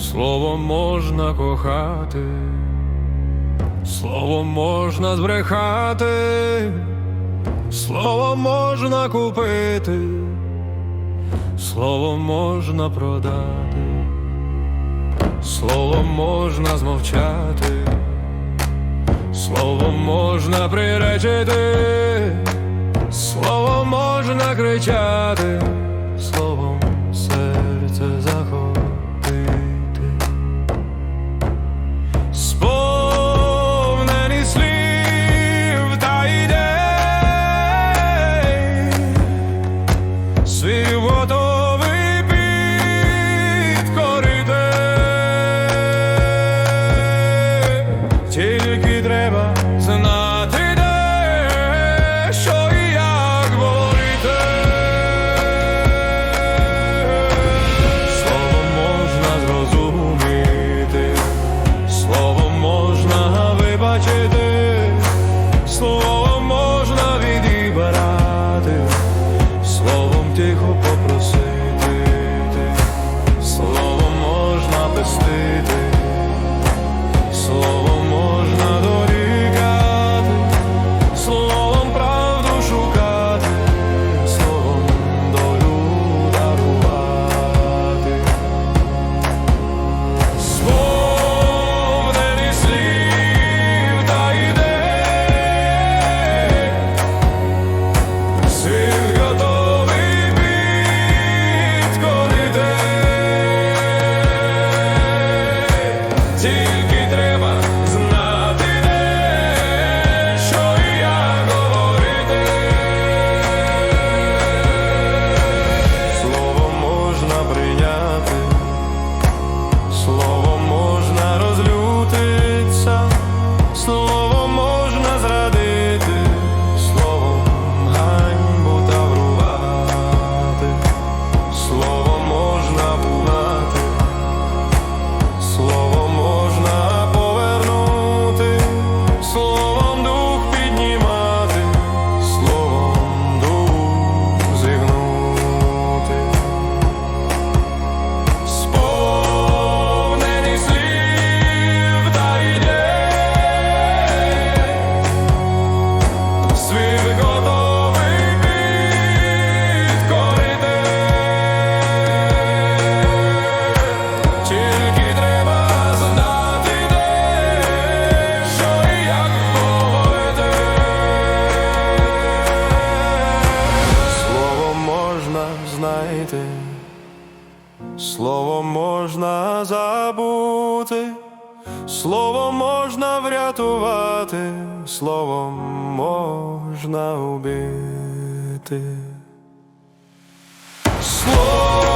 Словом можна кохати, словом можна збрехати, словом можна купити, словом можна продати, словом можна змовчати, словом можна приречити, словом можна кричати. Словом можна забути, слово можна врятувати, словом можна убити. Слово